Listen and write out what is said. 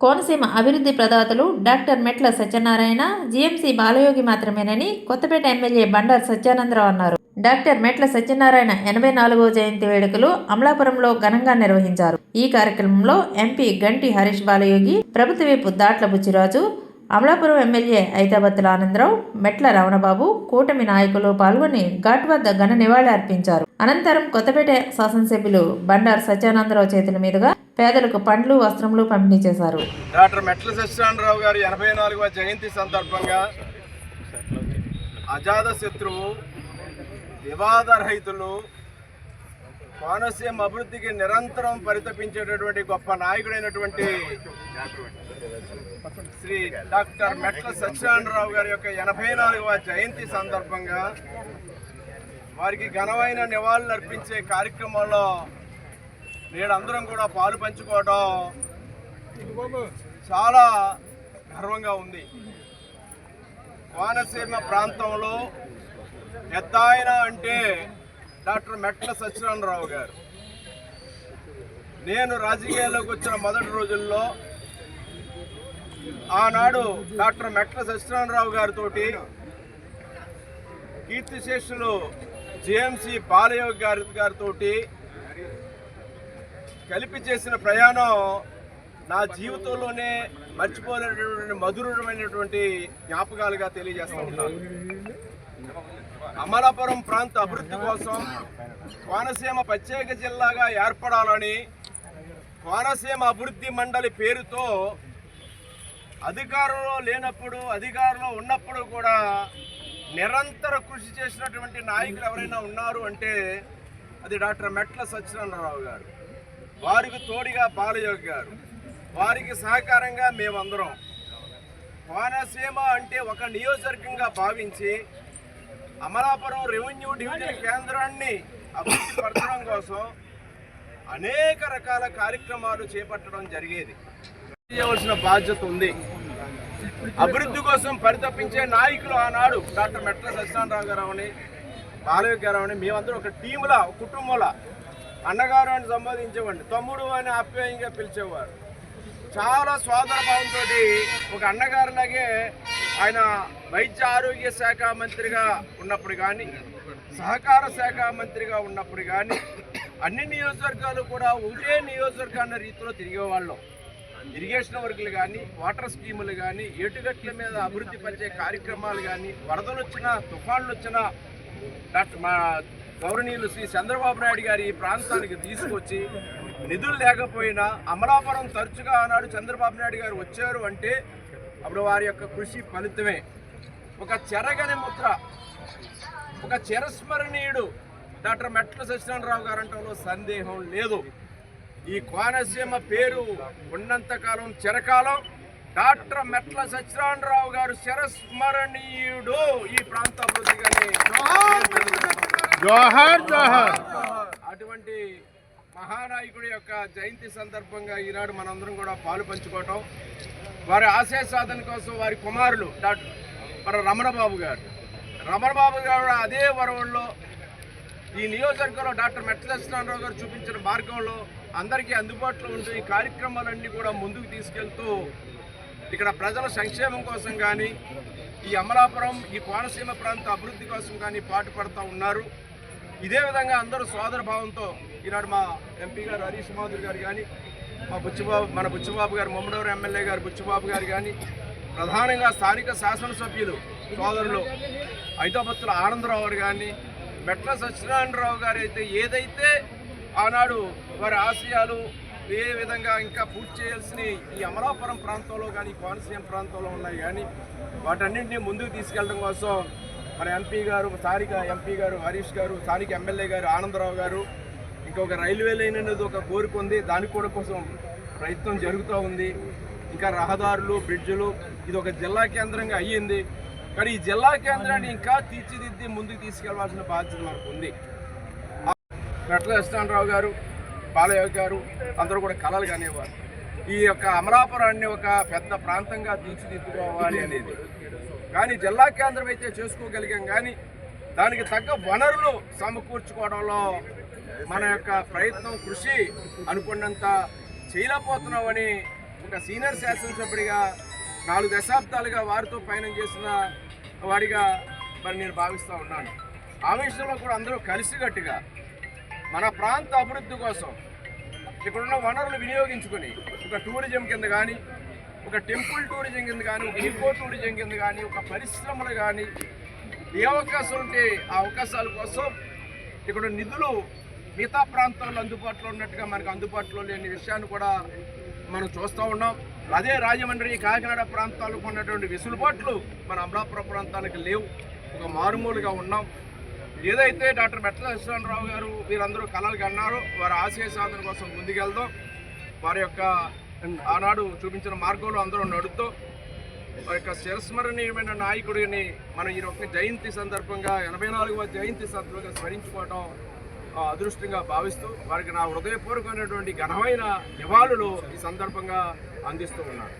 కోనసీమ అభివృద్ధి ప్రదాతలు డాక్టర్ మెట్ల సత్యనారాయణ జీఎంసీ బాలయోగి మాత్రమేనని కొత్తపేట ఎమ్మెల్యే బండారు సత్యానందరావు అన్నారు. డాక్టర్ మెట్ల సత్యనారాయణ ఎనభై నాలుగవ జయంతి వేడుకలు అమలాపురంలో ఘనంగా నిర్వహించారు. ఈ కార్యక్రమంలో ఎంపీ గంటి హరీష్ బాలయోగి ప్రభుత్వ వైపు దాట్ల బుచ్చిరాజు అమలాపురం ఎమ్మెల్యే ఐతాబత్తుల ఆనందరావు మెట్ల రమణబాబు కూటమి నాయకులు పాల్గొని ఘాట్ వద్ద ఘన నివాళి అర్పించారు అనంతరం కొత్తపేట శాసనసభ్యులు బండారు సత్యానందరావు చేతుల మీదుగా పేదలకు పండ్లు వస్త్రములు పంపిణీ చేశారు డాక్టర్ మెట్ల సత్యనారాయణరావు గారి ఎనభై నాలుగవ జయంతి సందర్భంగా అజాత శత్రువు వివాదరహితులు కోనసీమ అభివృద్ధికి నిరంతరం పరితపించేటటువంటి గొప్ప నాయకుడైనటువంటి శ్రీ డాక్టర్ మెట్ల సత్యనారాయణరావు గారి యొక్క ఎనభై నాలుగవ జయంతి సందర్భంగా వారికి ఘనమైన నివాళులు అర్పించే కార్యక్రమంలో నేడందరం కూడా పాలు పంచుకోవడం చాలా గర్వంగా ఉంది. కోనసీమ ప్రాంతంలో ఆయన అంటే డాక్టర్ మెట్ల సత్యనారాయణరావు గారు. నేను రాజకీయాల్లోకి వచ్చిన మొదటి రోజుల్లో ఆనాడు డాక్టర్ మెట్ల సత్యనారాయణరావు గారితో కీర్తిశేషులు జేఎంసీ బాలయోగి గారి గారితో కలిపి చేసిన ప్రయాణం నా జీవితంలోనే మర్చిపోలేనటువంటి మధురమైనటువంటి జ్ఞాపకాలుగా తెలియజేస్తూ అమలాపురం ప్రాంత అభివృద్ధి కోసం కోనసీమ ప్రత్యేక జిల్లాగా ఏర్పడాలని కోనసీమ అభివృద్ధి మండలి పేరుతో అధికారంలో లేనప్పుడు అధికారంలో ఉన్నప్పుడు కూడా నిరంతర కృషి చేసినటువంటి నాయకులు ఎవరైనా ఉన్నారు అంటే అది డాక్టర్ మెట్ల సత్యనారాయణరావు గారు. వారికి తోడిగా బాలయోగి గారు వారికి సహకారంగా మేమందరం. కోనసీమ అంటే ఒక నియోజకవర్గంగా భావించి అమలాపురం రెవెన్యూ డివిజన్ కేంద్రాన్ని అభివృద్ధి పరచడం కోసం అనేక రకాల కార్యక్రమాలు చేపట్టడం జరిగేది. చేయవలసిన బాధ్యత ఉంది. అభివృద్ధి కోసం పరితపించే నాయకులు ఆనాడు డాక్టర్ మెట్ల సత్యనారాయణ గారు అని బాలయ్య గారు అని మేమందరం ఒక టీములా ఒక కుటుంబంలా అన్నగారు అని సంబోధించేవాడిని. తమ్ముడు అని ఆప్యాయంగా పిలిచేవారు. చాలా సోదర భావంతో ఒక అన్నగారులాగే ఆయన వైద్య ఆరోగ్య శాఖ మంత్రిగా ఉన్నప్పుడు కానీ సహకార శాఖ మంత్రిగా ఉన్నప్పుడు కానీ అన్ని నియోజకవర్గాలు కూడా ఒకటే నియోజకవర్గాన్న రీతిలో తిరిగేవాళ్ళం. ఇరిగేషన్ వర్కులు కానీ వాటర్ స్కీములు కానీ ఏటుగట్ల మీద అభివృద్ధి పరిచే కార్యక్రమాలు కానీ వరదలు వచ్చినా తుఫాన్లు వచ్చినా మా గౌరవనీయులు శ్రీ చంద్రబాబు నాయుడు గారి ఈ ప్రాంతానికి తీసుకొచ్చి నిధులు లేకపోయినా అమలాపురం తరచుగా ఆనాడు చంద్రబాబు నాయుడు గారు వచ్చారు అంటే అప్పుడు వారి యొక్క కృషి ఫలితమే. ఒక చెరగని ముద్ర ఒక చిరస్మరణీయుడు డాక్టర్ మెట్ల సత్యనారాయణరావు గారు సందేహం లేదు. ఈ కోనసీమ పేరు ఉన్నంతకాలం చిరకాలం డాక్టర్ మెట్ల సత్యనారాయణరావు గారు చిరస్మరణీయుడు ఈ ప్రాంత అభివృద్ధిగానే. జోహార్ జోహార్. అటువంటి మహానాయకుడి యొక్క జయంతి సందర్భంగా ఈనాడు మనందరం కూడా పాలు పంచుకోవటం. వారి ఆశయ సాధన కోసం వారి కుమారులు డాక్టర్ మన రమణబాబు గారు. రమణబాబు గారు అదే వరవల్లో ఈ నియోజకవర్గంలో డాక్టర్ మెట్ల గారు చూపించిన మార్గంలో అందరికీ అందుబాటులో ఉంటూ ఈ కార్యక్రమాలన్నీ కూడా ముందుకు తీసుకెళ్తూ ఇక్కడ ప్రజల సంక్షేమం కోసం కానీ ఈ అమలాపురం ఈ కోనసీమ ప్రాంత అభివృద్ధి కోసం కానీ పాటుపడుతూ ఉన్నారు. ఇదే విధంగా అందరూ సోదర భావంతో ఈనాడు మా ఎంపీ గారు హరీష్ మాధురి గారు కానీ మా బుచ్చిబాబు మన బుచ్చిబాబు గారు ముమ్మడవరం ఎమ్మెల్యే గారు బుచ్చిబాబు గారు కానీ ప్రధానంగా స్థానిక శాసనసభ్యులు సోదరులు ఐతాబత్తుల ఆనందరావు గారు కానీ మెట్ల సత్యనారాయణరావు గారు అయితే ఏదైతే ఆనాడు వారి ఆశయాలు ఏ విధంగా ఇంకా పూర్తి చేయాల్సిన ఈ అమలాపురం ప్రాంతంలో కానీ కోనసీమ ప్రాంతంలో ఉన్నాయి కానీ వాటన్నింటినీ ముందుకు తీసుకెళ్ళడం కోసం మన ఎంపీ గారు స్థానిక ఎంపీ గారు హరీష్ గారు స్థానిక ఎమ్మెల్యే గారు ఆనందరావు గారు ఇంకొక రైల్వే లైన్ అనేది ఒక కోరిక ఉంది. దానికి కూడా కోసం ప్రయత్నం జరుగుతూ ఉంది. ఇంకా రహదారులు బ్రిడ్జులు ఇది ఒక జిల్లా కేంద్రంగా అయ్యింది. కానీ ఈ జిల్లా కేంద్రాన్ని ఇంకా తీర్చిదిద్ది ముందుకు తీసుకెళ్ళాల్సిన బాధ్యత మనకు ఉంది. పెట్ల కృష్ణారావు గారు బాలయ్య గారు అందరూ కూడా కళలు కానివ్వాలి. ఈ యొక్క అమలాపురాన్ని ఒక పెద్ద ప్రాంతంగా తీర్చిదిద్దుకోవాలి అనేది. కానీ జిల్లా కేంద్రం అయితే చేసుకోగలిగాం కానీ దానికి తగ్గ వనరులు సమకూర్చుకోవడంలో మన యొక్క ప్రయత్నం కృషి అనుకున్నంత చేయలేకపోతున్నామని ఒక సీనియర్ శాసనసభ్యుడిగా నాలుగు దశాబ్దాలుగా వారితో పయనం చేసిన వాడిగా మరి నేను భావిస్తూ ఉన్నాను. ఆ విషయంలో కూడా అందరూ కలిసికట్టుగా మన ప్రాంత అభివృద్ధి కోసం ఇక్కడున్న వనరులు వినియోగించుకొని ఒక టూరిజం కింద కానీ ఒక టెంపుల్ టూరిజం కింద కానీ ఒక ఈకో టూరిజం కింద కానీ ఒక పరిశ్రమలు కానీ ఏ అవకాశం ఉంటే ఆ అవకాశాల కోసం ఇక్కడ నిధులు మిగతా ప్రాంతాల్లో అందుబాటులో ఉన్నట్టుగా మనకు అందుబాటులో లేని విషయాన్ని కూడా మనం చూస్తూ ఉన్నాం. అదే రాజమండ్రి కాకినాడ ప్రాంతాలకు ఉన్నటువంటి వెసులుబాట్లు మన అమలాపురం ప్రాంతానికి లేవు. ఒక మారుమూలుగా ఉన్నాం. ఏదైతే డాక్టర్ మెట్ల లక్ష్మణరావు గారు వీరందరూ కళలు కన్నారో వారి ఆశయ సాధన కోసం ముందుకెళ్దాం. వారి యొక్క ఆనాడు చూపించిన మార్గంలో అందరూ నడుస్తూ వారి యొక్క చిరస్మరణీయమైన నాయకుడిని మనం ఈ యొక్క జయంతి సందర్భంగా ఎనభై నాలుగవ జయంతి సందర్భంగా స్మరించుకోవడం అదృష్టంగా భావిస్తూ వారికి నా హృదయపూర్వకమైనటువంటి ఘనమైన నివాళులు ఈ సందర్భంగా అందిస్తూ ఉన్నాను.